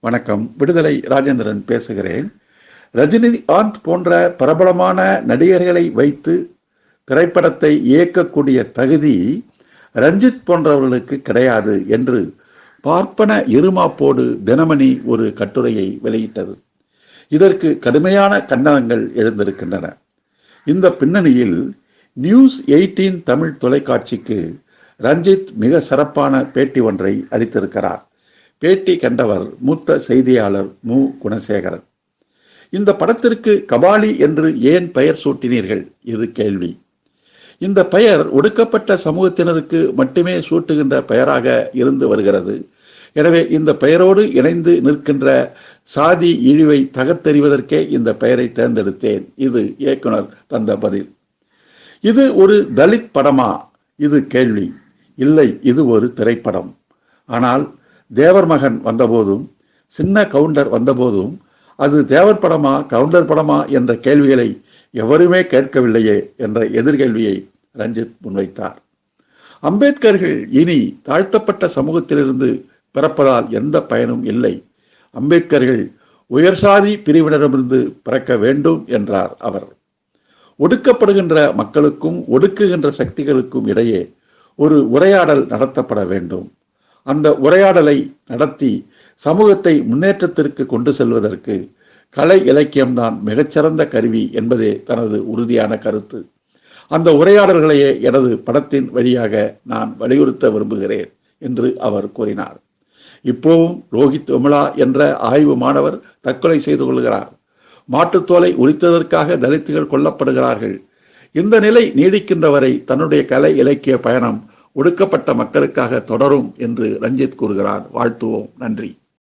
வணக்கம். விடுதலை ராஜேந்திரன் பேசுகிறேன். ரஜினிகாந்த் போன்ற பிரபலமான நடிகர்களை வைத்து திரைப்படத்தை இயக்கக்கூடிய தகுதி ரஞ்சித் போன்றவர்களுக்கு கிடையாது என்று பார்ப்பன இருமாப்போடு தினமணி ஒரு கட்டுரையை வெளியிட்டது. இதற்கு கடுமையான கண்டனங்கள் எழுந்திருக்கின்றன. இந்த பின்னணியில் நியூஸ் எயிட்டீன் தமிழ் தொலைக்காட்சிக்கு ரஞ்சித் மிக சிறப்பான பேட்டி ஒன்றை அளித்திருக்கிறார். பேட்டி கண்டவர் மூத்த செய்தியாளர் மு. குணசேகரன். இந்த படத்திற்கு கபாலி என்று ஏன் பெயர் சூட்டினீர்கள்? இது கேள்வி. இந்த பெயர் ஒடுக்கப்பட்ட சமூகத்தினருக்கு மட்டுமே சூட்டுகின்ற பெயராக இருந்து வருகிறது. எனவே இந்த பெயரோடு இணைந்து நிற்கின்ற சாதி இழிவை தகத்தெறிவதற்கே இந்த பெயரை தேர்ந்தெடுத்தேன். இது இயக்குனர் தந்த பதில். இது ஒரு தலித் படமா? இது கேள்வி. இல்லை இது ஒரு திரைப்படம். ஆனால் தேவர் மகன் வந்தபோதும் சின்ன கவுண்டர் வந்தபோதும் அது தேவர் படமா கவுண்டர் படமா என்ற கேள்விகளை எவருமே கேட்கவில்லையே என்ற எதிர்கேள்வியை ரஞ்சித் முன்வைத்தார். அம்பேத்கர்கள் இனி தாழ்த்தப்பட்ட சமூகத்திலிருந்து பிறப்பதால் எந்த பயனும் இல்லை. அம்பேத்கர்கள் உயர்சாதி பிரிவினரிடமிருந்து பிறக்க வேண்டும் என்றார் அவர். ஒடுக்கப்படுகின்ற மக்களுக்கும் ஒடுக்குகின்ற சக்திகளுக்கும் இடையே ஒரு உரையாடல் நடத்தப்பட வேண்டும். அந்த உரையாடலை நடத்தி சமூகத்தை முன்னேற்றத்திற்கு கொண்டு செல்வதற்கு கலை இலக்கியம்தான் மிகச்சிறந்த கருவி என்பதே தனது உறுதியான கருத்து. அந்த உரையாடல்களையே எனது படத்தின் வழியாக நான் வலியுறுத்த விரும்புகிறேன் என்று அவர் கூறினார். இப்போவும் ரோஹித் விமலா என்ற ஆய்வு மாணவர் தற்கொலை செய்து கொள்கிறார். மாட்டுத்தோலை உரித்ததற்காக தலித்துகள் கொல்லப்படுகிறார்கள். இந்த நிலை நீடிக்கின்ற வரை தன்னுடைய கலை இலக்கிய பயணம் ஒடுக்கப்பட்ட மக்களுக்காக தொடரும் என்று ரஞ்சித் கூறுகிறார். வாழ்த்துவோம். நன்றி.